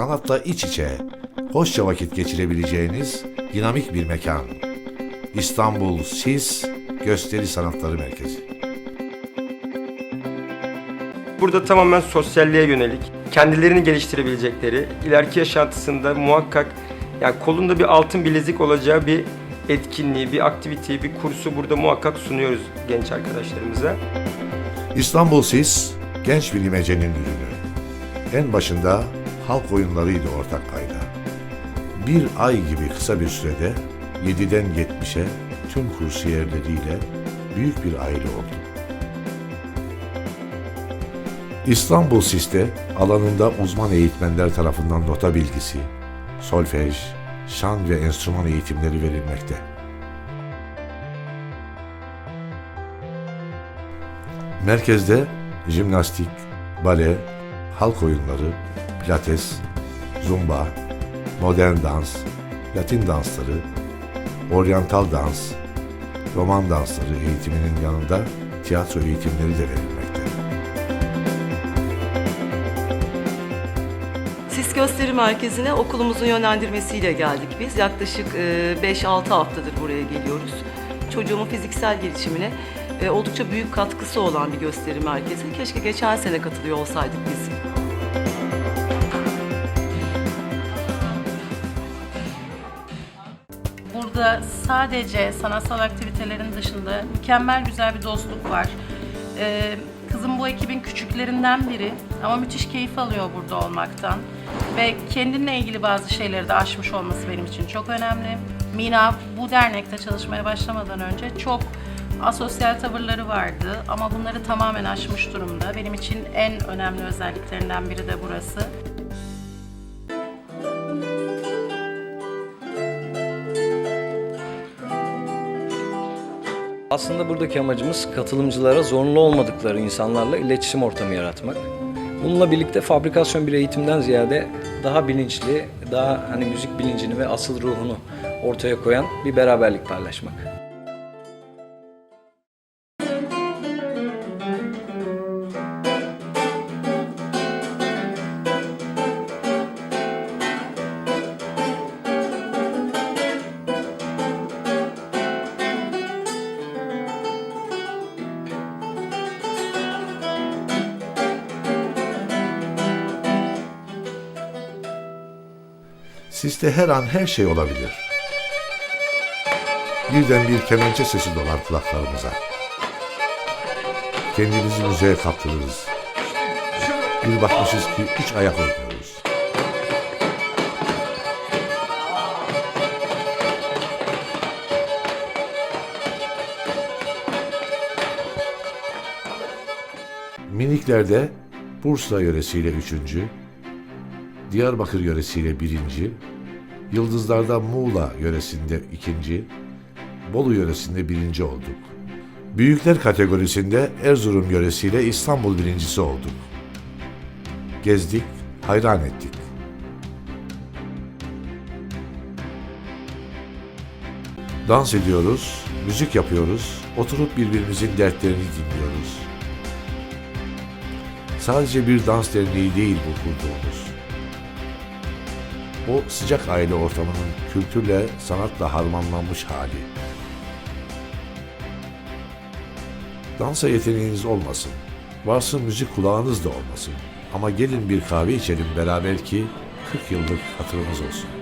sanatla iç içe, hoşça vakit geçirebileceğiniz dinamik bir mekan. İstanbul SİS Gösteri Sanatları Merkezi. Burada tamamen sosyalliğe yönelik, kendilerini geliştirebilecekleri, ileriki yaşantısında muhakkak yani kolunda bir altın bilezik olacağı bir etkinliği, bir aktiviteyi, bir kursu burada muhakkak sunuyoruz genç arkadaşlarımıza. İstanbul SİS genç bir imecenin ürünü. En başında halk oyunlarıydı ortak payda. Bir ay gibi kısa bir sürede 7'den 70'e tüm kursiyerleriyle büyük bir aile oldu. İstanbul SİS'te alanında uzman eğitmenler tarafından nota bilgisi, solfej, şan ve enstrüman eğitimleri verilmekte. Merkezde jimnastik, bale, halk oyunları, pilates, zumba, modern dans, latin dansları, oryantal dans, roman dansları eğitiminin yanında tiyatro eğitimleri de verilmekte. Sis Gösteri Merkezi'ne okulumuzun yönlendirmesiyle geldik biz. Yaklaşık e, 5-6 haftadır buraya geliyoruz. Çocuğumun fiziksel gelişimine e, oldukça büyük katkısı olan bir gösteri merkezi. Keşke geçen sene katılıyor olsaydık biz. Burada sadece sanatsal aktivitelerin dışında mükemmel güzel bir dostluk var. Ee, kızım bu ekibin küçüklerinden biri ama müthiş keyif alıyor burada olmaktan. Ve kendinle ilgili bazı şeyleri de aşmış olması benim için çok önemli. Mina bu dernekte çalışmaya başlamadan önce çok asosyal tavırları vardı ama bunları tamamen aşmış durumda. Benim için en önemli özelliklerinden biri de burası. Aslında buradaki amacımız katılımcılara zorunlu olmadıkları insanlarla iletişim ortamı yaratmak. Bununla birlikte fabrikasyon bir eğitimden ziyade daha bilinçli, daha hani müzik bilincini ve asıl ruhunu ortaya koyan bir beraberlik paylaşmak. Sizde her an her şey olabilir. Birden bir kemençe sesi dolar kulaklarımıza. Kendimizi müziğe kaptırırız. Bir bakmışız ki üç ayak oynuyoruz. Miniklerde Bursa yöresiyle üçüncü, Diyarbakır yöresiyle birinci, Yıldızlar'da Muğla yöresinde ikinci, Bolu yöresinde birinci olduk. Büyükler kategorisinde Erzurum yöresiyle İstanbul birincisi olduk. Gezdik, hayran ettik. Dans ediyoruz, müzik yapıyoruz, oturup birbirimizin dertlerini dinliyoruz. Sadece bir dans derneği değil bu kurduğumuz o sıcak aile ortamının kültürle, sanatla harmanlanmış hali. Dansa yeteneğiniz olmasın, varsın müzik kulağınız da olmasın. Ama gelin bir kahve içelim beraber ki 40 yıllık hatırımız olsun.